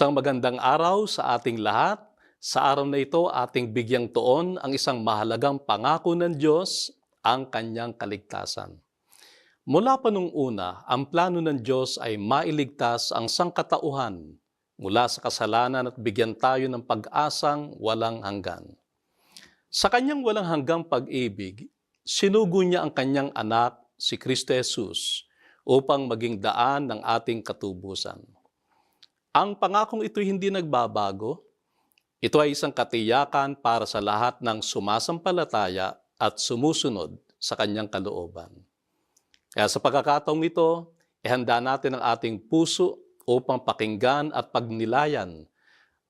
Isang magandang araw sa ating lahat. Sa araw na ito, ating bigyang tuon ang isang mahalagang pangako ng Diyos, ang kanyang kaligtasan. Mula pa nung una, ang plano ng Diyos ay mailigtas ang sangkatauhan mula sa kasalanan at bigyan tayo ng pag-asang walang hanggan. Sa kanyang walang hanggang pag-ibig, sinugo niya ang kanyang anak, si Kristo Jesus, upang maging daan ng ating katubusan. Ang pangakong ito hindi nagbabago. Ito ay isang katiyakan para sa lahat ng sumasampalataya at sumusunod sa kanyang kalooban. Kaya sa pagkakataong ito, ihanda natin ang ating puso upang pakinggan at pagnilayan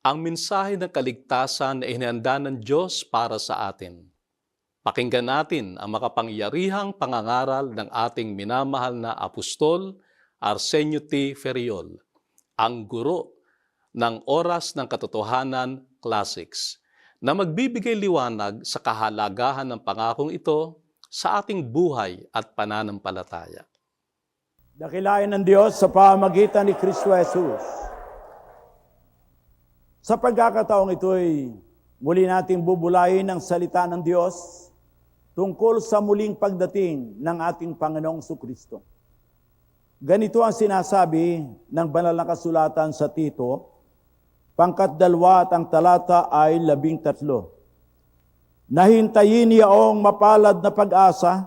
ang mensahe ng kaligtasan na inihanda ng Diyos para sa atin. Pakinggan natin ang makapangyarihang pangangaral ng ating minamahal na apostol Arsenio T. Ferriol, ang guro ng Oras ng Katotohanan Classics, na magbibigay liwanag sa kahalagahan ng pangakong ito sa ating buhay at pananampalataya. Dakilayan ng Diyos sa pamagitan ni Kristo Jesus. Sa pagkakataong ito'y muli nating bubulayin ang salita ng Diyos tungkol sa muling pagdating ng ating Panginoong Kristo. Ganito ang sinasabi ng banal na kasulatan sa Tito, pangkat dalwa at ang talata ay labing tatlo. Nahintayin niyaong mapalad na pag-asa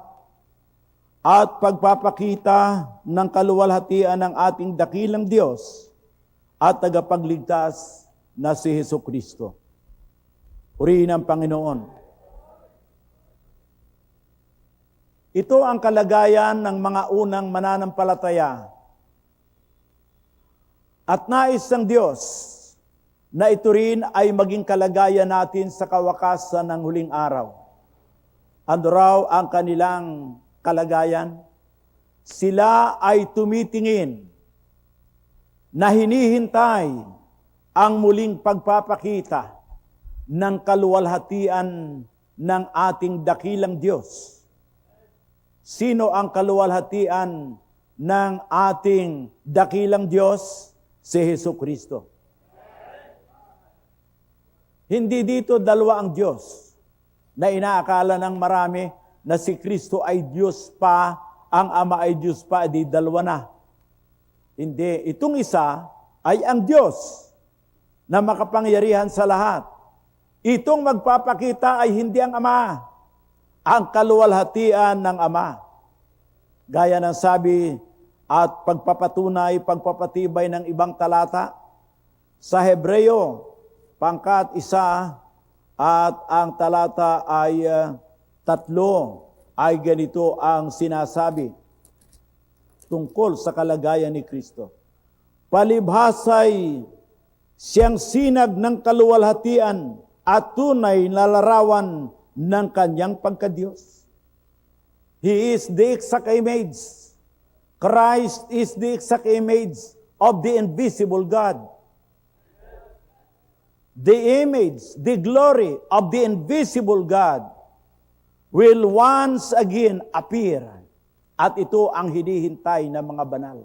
at pagpapakita ng kaluwalhatian ng ating dakilang Diyos at tagapagligtas na si Heso Kristo. Purihin ang Panginoon. Ito ang kalagayan ng mga unang mananampalataya. At nais ng Diyos na ito rin ay maging kalagayan natin sa kawakasan ng huling araw. Ano raw ang kanilang kalagayan? Sila ay tumitingin na hinihintay ang muling pagpapakita ng kaluwalhatian ng ating dakilang Diyos. Sino ang kaluwalhatian ng ating dakilang Diyos? Si Heso Kristo. Hindi dito dalawa ang Diyos na inaakala ng marami na si Kristo ay Diyos pa, ang Ama ay Diyos pa, di dalawa na. Hindi. Itong isa ay ang Diyos na makapangyarihan sa lahat. Itong magpapakita ay hindi ang Ama, ang kaluwalhatian ng Ama. Gaya ng sabi at pagpapatunay, pagpapatibay ng ibang talata sa Hebreo, pangkat isa at ang talata ay uh, tatlo ay ganito ang sinasabi tungkol sa kalagayan ni Kristo. Palibhasay siyang sinag ng kaluwalhatian at tunay na larawan ng kanyang pagkadiyos. He is the exact image. Christ is the exact image of the invisible God. The image, the glory of the invisible God will once again appear. At ito ang hinihintay ng mga banal.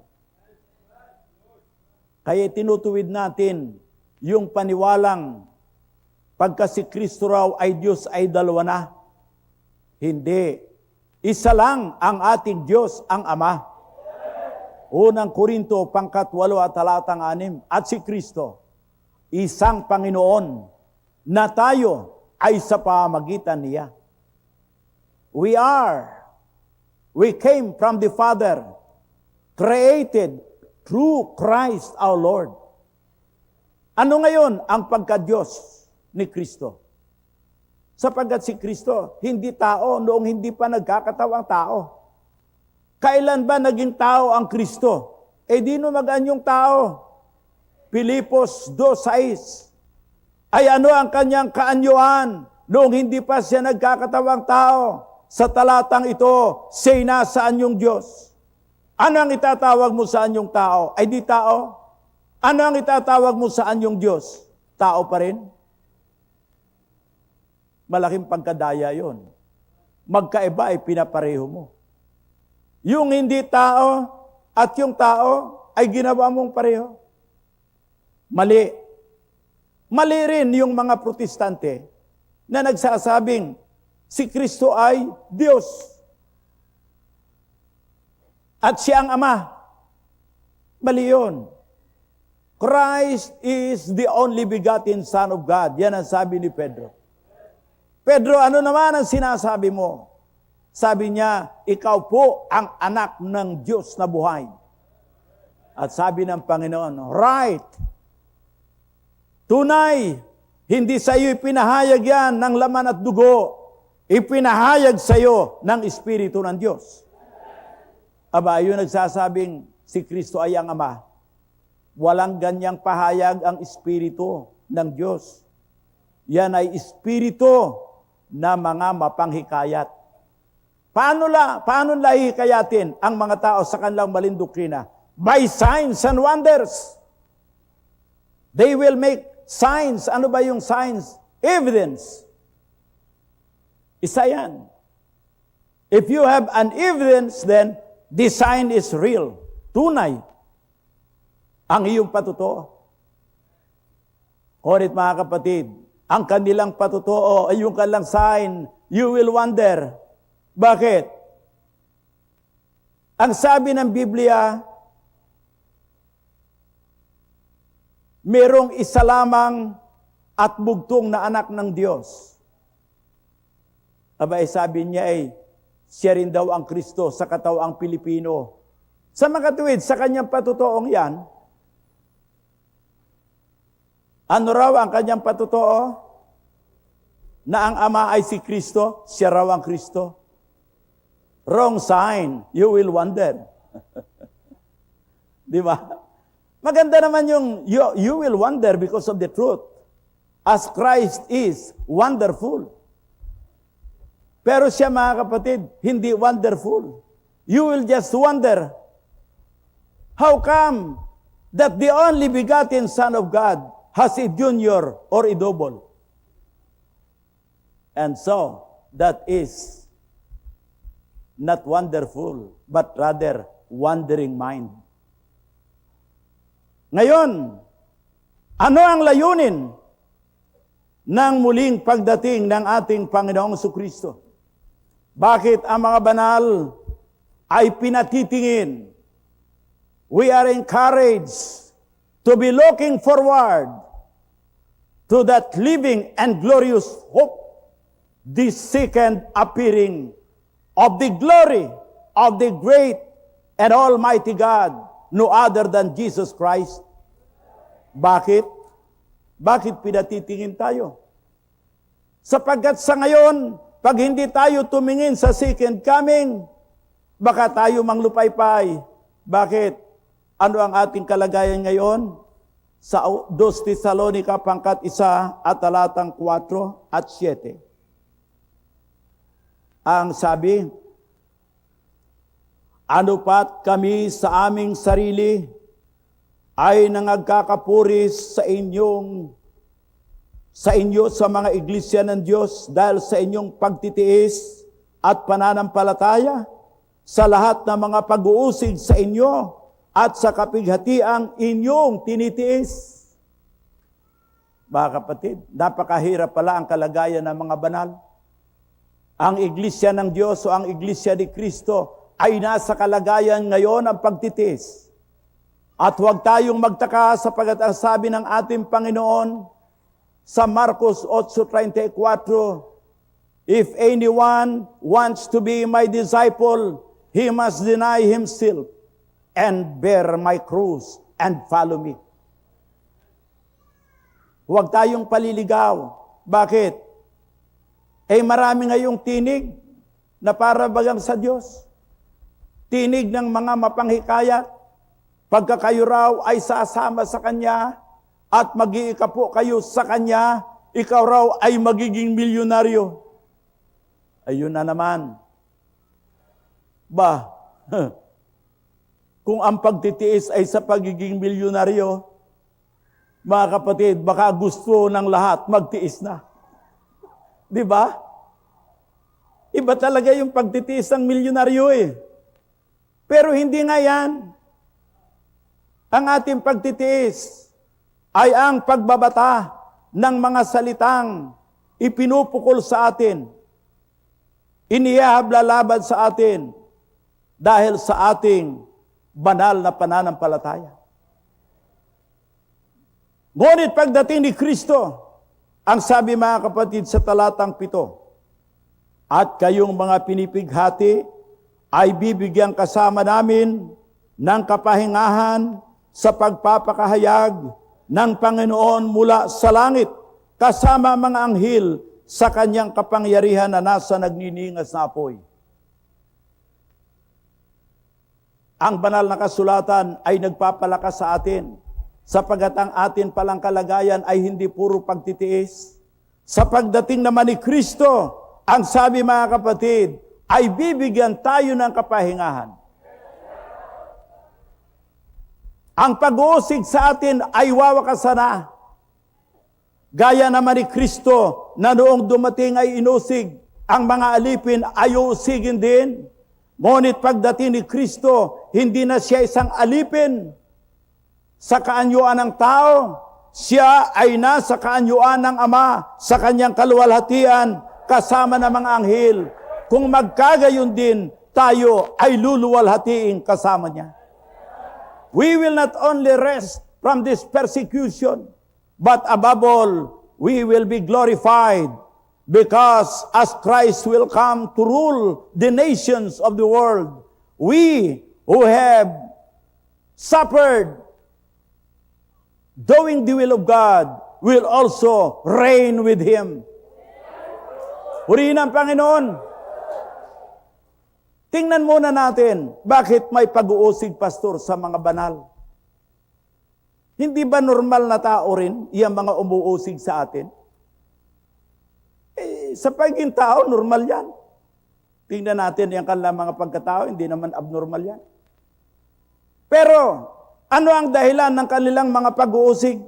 Kaya tinutuwid natin yung paniwalang pagka si Kristo raw ay Diyos ay dalawa na. Hindi. Isa lang ang ating Diyos, ang Ama. Unang Korinto, pangkat walo at talatang anim. At si Kristo, isang Panginoon na tayo ay sa pamagitan niya. We are, we came from the Father, created through Christ our Lord. Ano ngayon ang pagka-Diyos ni Kristo? Sapagkat si Kristo, hindi tao noong hindi pa nagkakatawang tao. Kailan ba naging tao ang Kristo? Eh di no magaan yung tao. Pilipos 2.6 ay ano ang kanyang kaanyuan noong hindi pa siya nagkakatawang tao. Sa talatang ito, say na saan yung Diyos? Ano ang itatawag mo sa anyong tao? Ay di tao? Ano ang itatawag mo sa anyong Diyos? Tao pa rin? Malaking pagkadaya yon. Magkaiba ay pinapareho mo. Yung hindi tao at yung tao ay ginawa mong pareho. Mali. Mali rin yung mga protestante na nagsasabing si Kristo ay Diyos. At siya ang Ama. Mali yun. Christ is the only begotten Son of God. Yan ang sabi ni Pedro. Pedro, ano naman ang sinasabi mo? Sabi niya, ikaw po ang anak ng Diyos na buhay. At sabi ng Panginoon, right. Tunay, hindi sa iyo ipinahayag yan ng laman at dugo. Ipinahayag sa iyo ng Espiritu ng Diyos. Aba, yun nagsasabing si Kristo ay ang Ama. Walang ganyang pahayag ang Espiritu ng Diyos. Yan ay Espiritu na mga mapanghikayat. Paano la, paano lahikayatin ang mga tao sa kanilang maling doktrina? By signs and wonders. They will make signs. Ano ba yung signs? Evidence. Isa yan. If you have an evidence, then the sign is real. Tunay. Ang iyong patutuo. Ngunit mga kapatid, ang kanilang patutuo ay yung kanilang sign, you will wonder. Bakit? Ang sabi ng Biblia, merong isa lamang at bugtong na anak ng Diyos. Abay, sabi niya ay, siya rin daw ang Kristo sa katawaang Pilipino. Sa mga tuwid, sa kanyang patutuong yan, ano raw ang kanyang patutuo? Na ang Ama ay si Kristo, siya raw ang Kristo. Wrong sign, you will wonder. Di ba? Maganda naman yung you, you will wonder because of the truth. As Christ is wonderful. Pero siya mga kapatid, hindi wonderful. You will just wonder, how come that the only begotten Son of God has a junior or a double? And so, that is not wonderful, but rather wandering mind. Ngayon, ano ang layunin ng muling pagdating ng ating Panginoong Kristo? Bakit ang mga banal ay pinatitingin? We are encouraged to be looking forward to that living and glorious hope, the second appearing of the glory of the great and almighty God, no other than Jesus Christ. Bakit? Bakit pinatitingin tayo? Sapagkat sa ngayon, pag hindi tayo tumingin sa second coming, baka tayo manglupaypay. Bakit? Ano ang ating kalagayan ngayon? Sa 2 Thessalonica, pangkat isa at talatang 4 at 7. Ang sabi, ano pat kami sa aming sarili ay nangagkakapuris sa inyong sa inyo sa mga iglesia ng Diyos dahil sa inyong pagtitiis at pananampalataya sa lahat ng mga pag-uusig sa inyo at sa kapighatiang inyong tinitiis. Mga kapatid, napakahirap pala ang kalagayan ng mga banal. Ang iglesia ng Diyos o ang iglesia ni Kristo ay nasa kalagayan ngayon ng pagtitiis. At huwag tayong magtaka sapagat ang sabi ng ating Panginoon sa Marcos 8.34, If anyone wants to be my disciple, he must deny himself and bear my cross and follow me. Huwag tayong paliligaw. Bakit? Eh marami ngayong tinig na para bagang sa Diyos. Tinig ng mga mapanghikayat. Pagka kayo raw ay sasama sa Kanya at mag-iikapo kayo sa Kanya, ikaw raw ay magiging milyonaryo. Ayun na naman. Ba, kung ang pagtitiis ay sa pagiging milyonaryo, mga kapatid, baka gusto ng lahat magtiis na. Di ba? Iba talaga yung pagtitiis ng milyonaryo eh. Pero hindi nga yan. Ang ating pagtitiis ay ang pagbabata ng mga salitang ipinupukol sa atin, inihablalaban sa atin dahil sa ating banal na pananampalataya. Ngunit pagdating ni Kristo, ang sabi mga kapatid sa talatang pito, at kayong mga pinipighati ay bibigyan kasama namin ng kapahingahan sa pagpapakahayag ng Panginoon mula sa langit kasama mga anghel sa kanyang kapangyarihan na nasa nagniningas na apoy. Ang banal na kasulatan ay nagpapalakas sa atin sapagat ang atin palang kalagayan ay hindi puro pagtitiis. Sa pagdating naman ni Kristo, ang sabi mga kapatid, ay bibigyan tayo ng kapahingahan. Ang pag-uusig sa atin ay wawakasan na. Gaya naman ni Kristo na noong dumating ay inusig, ang mga alipin ay uusigin din. Ngunit pagdating ni Kristo, hindi na siya isang alipin sa kaanyuan ng tao. Siya ay nasa kaanyuan ng Ama sa kanyang kaluwalhatian kasama ng mga anghel. Kung magkagayon din, tayo ay luluwalhatiin kasama niya. We will not only rest from this persecution, but above all, we will be glorified because as Christ will come to rule the nations of the world, we who have suffered doing the will of God will also reign with Him. Purihin ang Panginoon. Tingnan muna natin, bakit may pag-uusig, Pastor, sa mga banal? Hindi ba normal na tao rin, yung mga umuusig sa atin? Eh, sa pagiging tao, normal yan. Tingnan natin yung kanilang mga pagkatao, hindi naman abnormal yan. Pero, ano ang dahilan ng kanilang mga pag-uusig?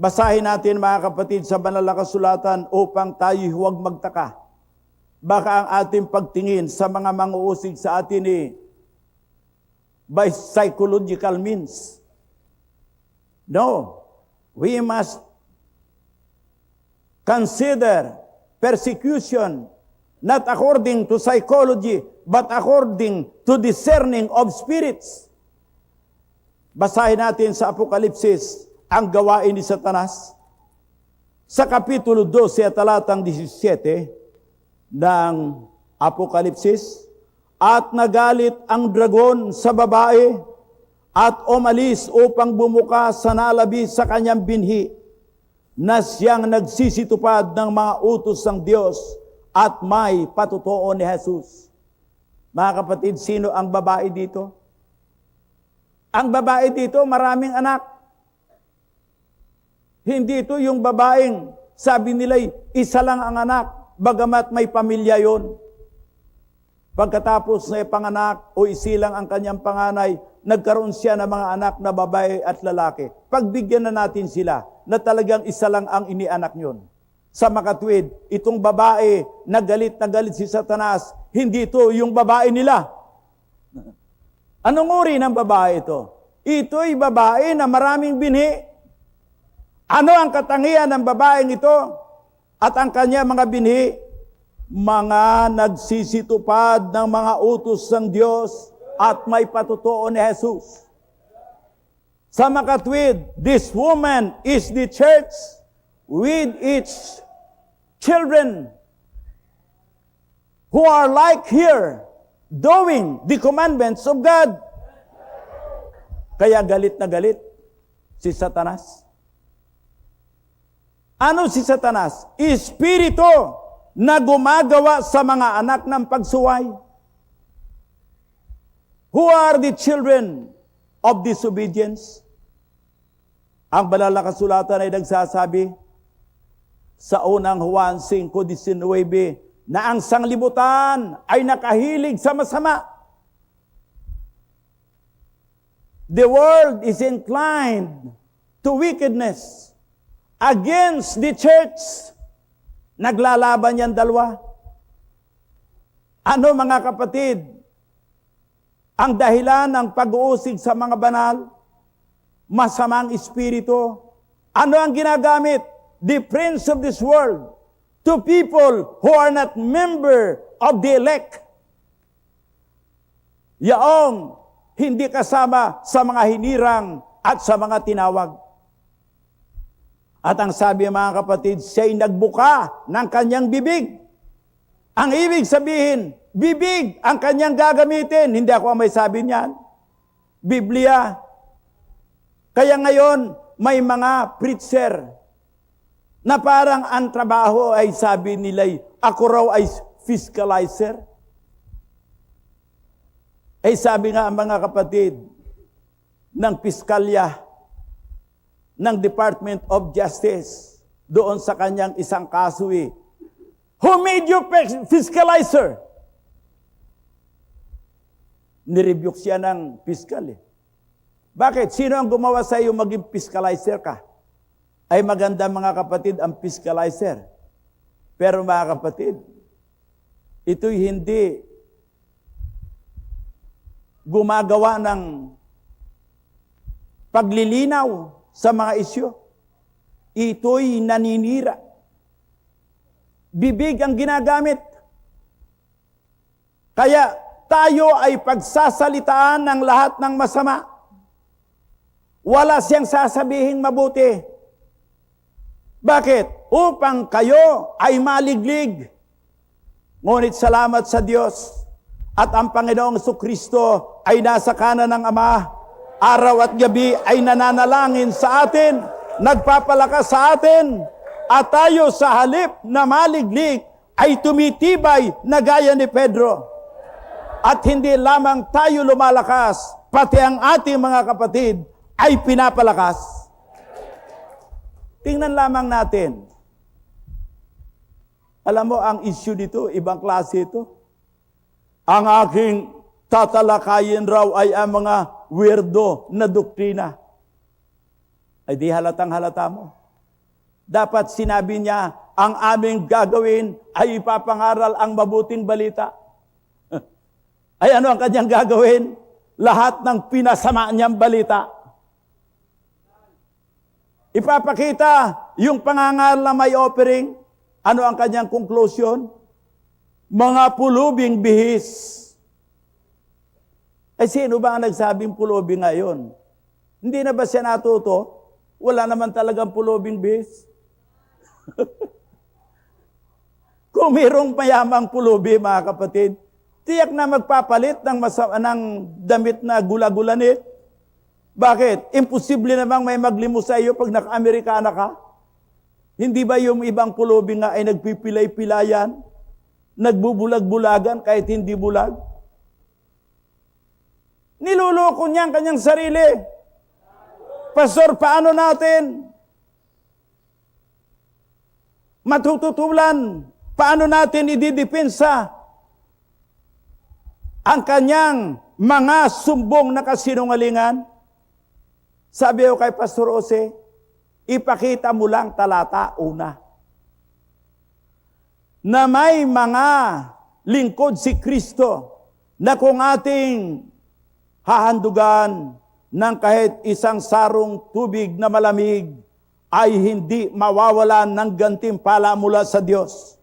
Basahin natin mga kapatid sa banal na kasulatan upang tayo huwag magtaka. Baka ang ating pagtingin sa mga manguusig sa atin eh, by psychological means. No, we must consider persecution not according to psychology, but according to discerning of spirits. Basahin natin sa Apokalipsis ang gawain ni Satanas. Sa Kapitulo 12 at talatang 17 ng Apokalipsis, at nagalit ang dragon sa babae at umalis upang bumuka sa nalabi sa kanyang binhi na siyang nagsisitupad ng mga utos ng Diyos at may patutuo ni Jesus. Mga kapatid, sino ang babae dito? Ang babae dito, maraming anak. Hindi ito yung babaeng sabi nila isa lang ang anak, bagamat may pamilya yon. Pagkatapos na panganak o isilang ang kanyang panganay, nagkaroon siya ng mga anak na babae at lalaki. Pagbigyan na natin sila na talagang isa lang ang inianak nyon. Sa makatwid, itong babae na galit na galit si Satanas, hindi ito yung babae nila. Anong uri ng babae ito? Ito'y babae na maraming binhi. Ano ang katangian ng babaeng ito? At ang kanya mga binhi, mga nagsisitupad ng mga utos ng Diyos at may patutuo ni Jesus. Sa makatwid, this woman is the church with its children who are like here, doing the commandments of God. Kaya galit na galit si Satanas. Ano si Satanas? Espiritu na gumagawa sa mga anak ng pagsuway. Who are the children of disobedience? Ang banal na kasulatan ay nagsasabi sa unang Juan 5.19 na ang sanglibutan ay nakahilig sa masama. The world is inclined to wickedness against the church. Naglalaban yan dalawa. Ano mga kapatid? Ang dahilan ng pag-uusig sa mga banal, masamang espiritu. Ano ang ginagamit? The prince of this world to people who are not member of the elect. Yaong hindi kasama sa mga hinirang at sa mga tinawag. At ang sabi mga kapatid, siya'y nagbuka ng kanyang bibig. Ang ibig sabihin, bibig ang kanyang gagamitin. Hindi ako ang may sabi niyan. Biblia. Kaya ngayon, may mga preacher na parang ang trabaho ay sabi nila, ako raw ay fiscalizer. Ay sabi nga ang mga kapatid ng piskalya ng Department of Justice doon sa kanyang isang kaso eh, Who made you fis- fiscalizer? Nirebuke siya ng piskal eh. Bakit? Sino ang gumawa sa iyo maging fiscalizer ka? Ay maganda mga kapatid ang fiscalizer. Pero mga kapatid, ito'y hindi gumagawa ng paglilinaw sa mga isyo. Ito'y naninira. Bibig ang ginagamit. Kaya tayo ay pagsasalitaan ng lahat ng masama. Wala siyang sasabihin mabuti. Bakit? Upang kayo ay maliglig. Ngunit salamat sa Diyos at ang Panginoong Kristo ay nasa kanan ng Ama. Araw at gabi ay nananalangin sa atin, nagpapalakas sa atin, at tayo sa halip na maliglig ay tumitibay na gaya ni Pedro. At hindi lamang tayo lumalakas, pati ang ating mga kapatid ay pinapalakas. Tingnan lamang natin. Alam mo, ang issue dito, ibang klase ito. Ang aking tatalakayin raw ay ang mga weirdo na doktrina. Ay di halatang halata mo. Dapat sinabi niya, ang aming gagawin ay ipapangaral ang mabuting balita. Ay ano ang kanyang gagawin? Lahat ng pinasama niyang balita. Ipapakita yung pangangaral na may offering. Ano ang kanyang conclusion? Mga pulubing bihis. Eh sino ba ang nagsabing pulubing ngayon? Hindi na ba siya natuto? Wala naman talagang pulubing bihis. Kung mayroong mayamang pulubi, mga kapatid, tiyak na magpapalit ng, masa- ng damit na gula-gulanit. Bakit? Imposible namang may maglimo sa iyo pag naka-Amerikana ka. Hindi ba yung ibang pulubi nga ay nagpipilay-pilayan? Nagbubulag-bulagan kahit hindi bulag? Niluloko niya ang kanyang sarili. Pastor, paano natin? Matututulan. Paano natin ididepensa ang kanyang mga sumbong na kasinungalingan? Sabi ko kay Pastor Jose, ipakita mo lang talata una. Na may mga lingkod si Kristo na kung ating hahandugan ng kahit isang sarong tubig na malamig ay hindi mawawalan ng gantimpala mula sa Diyos.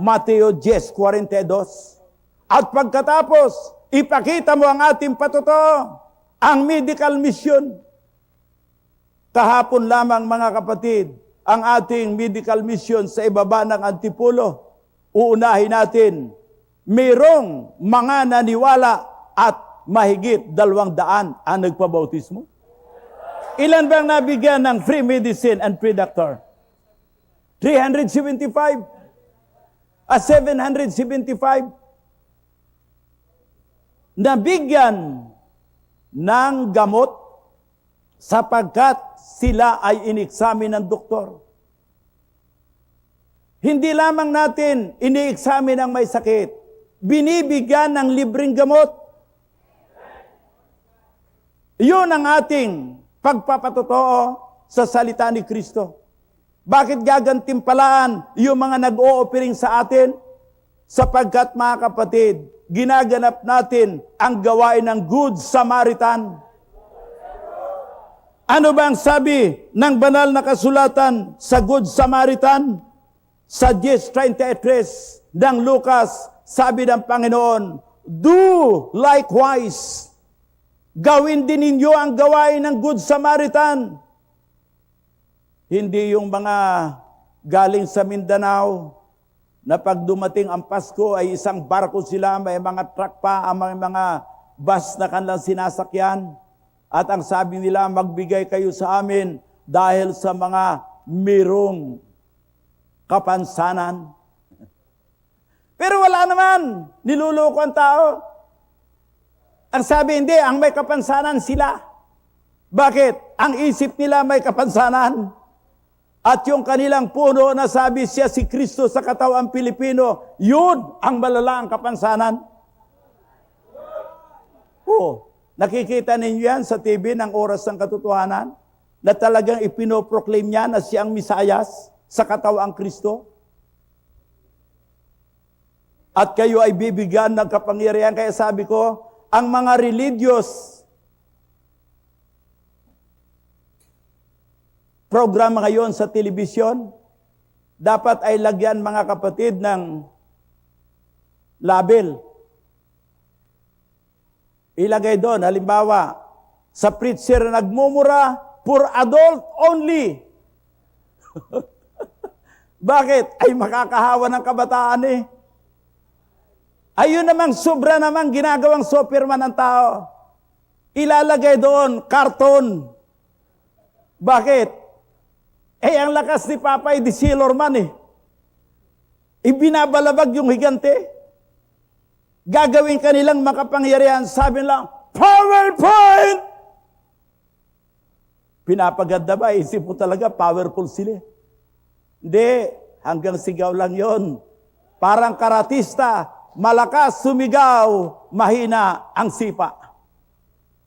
Mateo 10.42 At pagkatapos, ipakita mo ang ating patuto, ang medical mission. Kahapon lamang mga kapatid, ang ating medical mission sa ibaba ng Antipulo. Uunahin natin, mayroong mga naniwala at mahigit dalawang daan ang nagpabautismo. Ilan bang nabigyan ng free medicine and free doctor? 375? A 775? Nabigyan ng gamot sapagkat sila ay ineksamin ng doktor. Hindi lamang natin ini-examine ang may sakit, binibigyan ng libreng gamot. Yun ang ating pagpapatotoo sa salita ni Kristo. Bakit gagantimpalaan yung mga nag-o-offering sa atin? Sapagkat mga kapatid, ginaganap natin ang gawain ng Good Samaritan. Ano ba ang sabi ng banal na kasulatan sa Good Samaritan? Sa 10.33 ng Lucas, sabi ng Panginoon, Do likewise. Gawin din ninyo ang gawain ng Good Samaritan. Hindi yung mga galing sa Mindanao na pag dumating ang Pasko ay isang barko sila, may mga truck pa, may mga bus na kanilang sinasakyan. At ang sabi nila, magbigay kayo sa amin dahil sa mga mirong kapansanan. Pero wala naman, niluloko ang tao. Ang sabi, hindi, ang may kapansanan sila. Bakit? Ang isip nila may kapansanan. At yung kanilang puno na sabi siya si Kristo sa katawang Pilipino, yun ang malala ang kapansanan. Oo. Nakikita ninyo yan sa TV ng Oras ng Katotohanan na talagang ipinoproclaim niya na siyang Misayas sa katawang Kristo. At kayo ay bibigyan ng kapangyarihan. Kaya sabi ko, ang mga religious program ngayon sa telebisyon, dapat ay lagyan mga kapatid ng label. Ilagay doon, halimbawa, sa preacher na nagmumura, for adult only. Bakit? Ay makakahawa ng kabataan eh. Ayun namang sobra namang ginagawang superman ng tao. Ilalagay doon, karton. Bakit? Eh, ang lakas ni Papa ay di Sailor Man eh. Ibinabalabag yung higante. Gagawin kanilang makapangyarihan. Sabi lang, PowerPoint! Pinapaganda ba? Isip mo talaga, powerful sila. Hindi, hanggang sigaw lang yon. Parang karatista, malakas sumigaw, mahina ang sipa.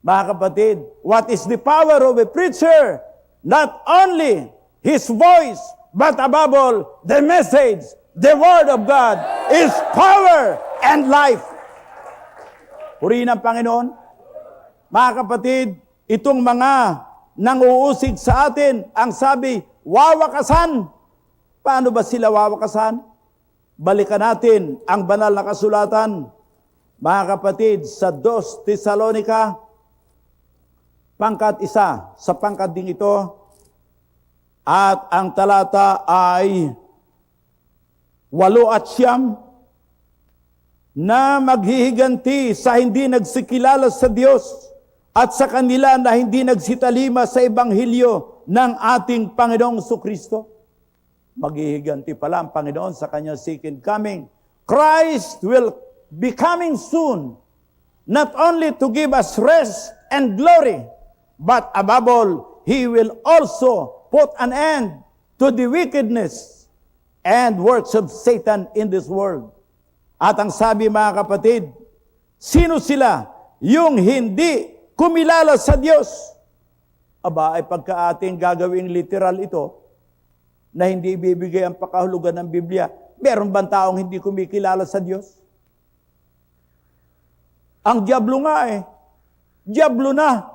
Mga kapatid, what is the power of a preacher? Not only his voice, but above all, the message, the word of God is power and life. Purihin ang Panginoon. Mga kapatid, itong mga nanguusig sa atin, ang sabi, wawakasan. Paano ba sila wawakasan? Balikan natin ang banal na kasulatan. Mga kapatid, sa 2 Tesalonica, pangkat isa, sa pangkat ding ito, at ang talata ay walo at siyam, na maghihiganti sa hindi nagsikilala sa Diyos at sa kanila na hindi nagsitalima sa Ebanghelyo ng ating Panginoong Kristo. Maghihiganti pala ang Panginoon sa kanyang second coming. Christ will be coming soon, not only to give us rest and glory, but above all, He will also put an end to the wickedness and works of Satan in this world. At ang sabi mga kapatid, sino sila? Yung hindi kumilala sa Diyos. Aba, ay pagka ating gagawing literal ito, na hindi ibibigay ang pakahulugan ng Biblia, meron bang taong hindi kumikilala sa Diyos? Ang Diablo nga eh. Diablo na.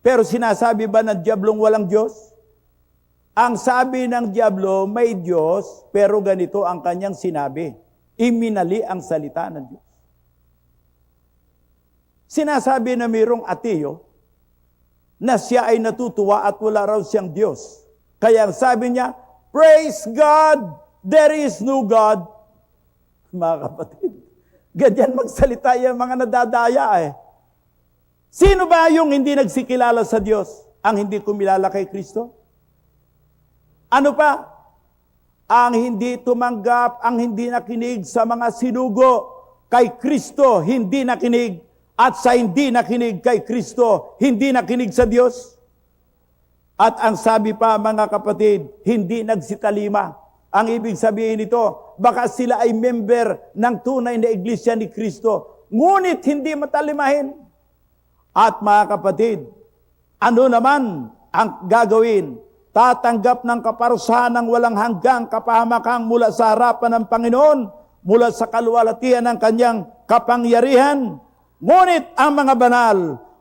Pero sinasabi ba ng Diablong walang Diyos? Ang sabi ng Diablo, may Diyos, pero ganito ang kanyang sinabi. Iminali ang salita ng Diyos. Sinasabi na mayroong ateo na siya ay natutuwa at wala raw siyang Diyos. Kaya ang sabi niya, Praise God, there is no God. Mga kapatid, ganyan magsalita yung mga nadadaya eh. Sino ba yung hindi nagsikilala sa Diyos? Ang hindi kumilala kay Kristo? Ano pa? Ang hindi tumanggap, ang hindi nakinig sa mga sinugo kay Kristo, hindi nakinig. At sa hindi nakinig kay Kristo, hindi nakinig sa Diyos. At ang sabi pa mga kapatid, hindi nagsitalima. Ang ibig sabihin nito, baka sila ay member ng tunay na iglesia ni Kristo. Ngunit hindi matalimahin. At mga kapatid, ano naman ang gagawin? Tatanggap ng kaparusahan ng walang hanggang kapahamakang mula sa harapan ng Panginoon, mula sa kaluwalhatian ng kanyang kapangyarihan. Ngunit ang mga banal,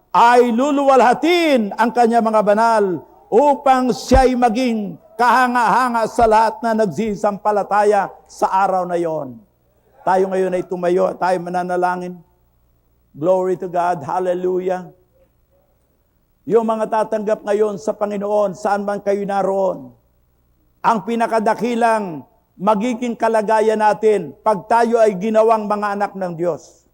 ay luluwalhatin ang kanya mga banal upang siya'y maging kahanga-hanga sa lahat na nagsisampalataya sa araw na yon. Tayo ngayon ay tumayo, tayo mananalangin. Glory to God, hallelujah. Yung mga tatanggap ngayon sa Panginoon, saan man kayo naroon, ang pinakadakilang magiging kalagayan natin pag tayo ay ginawang mga anak ng Diyos.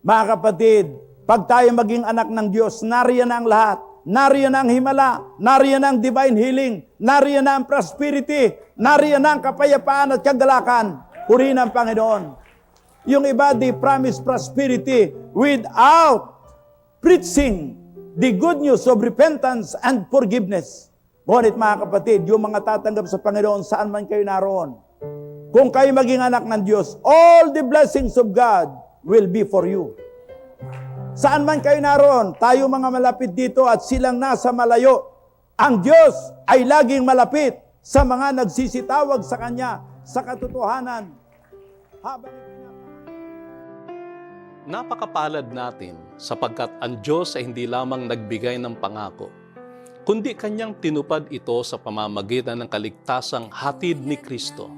Mga kapatid, pag tayo maging anak ng Diyos, nariyan ang lahat. Nariyan ang himala, nariyan ang divine healing, nariyan ang prosperity, nariyan ang kapayapaan at kagalakan. Purihin ang Panginoon. Yung iba, they promise prosperity without preaching the good news of repentance and forgiveness. Ngunit mga kapatid, yung mga tatanggap sa Panginoon, saan man kayo naroon, kung kayo maging anak ng Diyos, all the blessings of God will be for you. Saan man kayo naroon, tayo mga malapit dito at silang nasa malayo, ang Diyos ay laging malapit sa mga nagsisitawag sa Kanya sa katotohanan. Habang Napakapalad natin sapagkat ang Diyos ay hindi lamang nagbigay ng pangako, kundi kanyang tinupad ito sa pamamagitan ng kaligtasang hatid ni Kristo.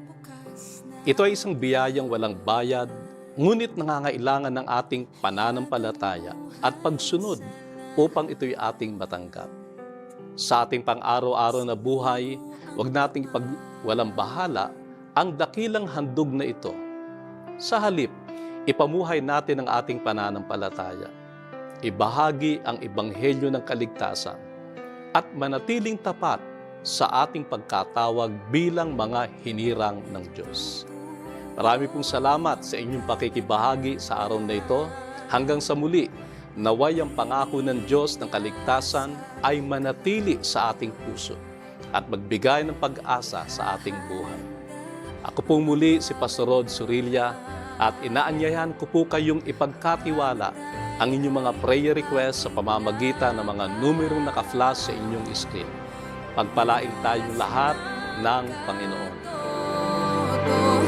Ito ay isang biyayang walang bayad, ngunit nangangailangan ng ating pananampalataya at pagsunod upang ito'y ating matanggap. Sa ating pang-araw-araw na buhay, huwag nating pagwalang bahala ang dakilang handog na ito. Sa halip, ipamuhay natin ang ating pananampalataya. Ibahagi ang ebanghelyo ng kaligtasan at manatiling tapat sa ating pagkatawag bilang mga hinirang ng Diyos. Marami pong salamat sa inyong pakikibahagi sa araw na ito. Hanggang sa muli, naway ang pangako ng Diyos ng kaligtasan ay manatili sa ating puso at magbigay ng pag-asa sa ating buhay. Ako po muli si Pastor Rod Surilla at inaanyayahan ko po kayong ipagkatiwala ang inyong mga prayer requests sa pamamagitan ng mga numerong naka-flash sa inyong screen. Pagpalain tayong lahat ng Panginoon. Totohanan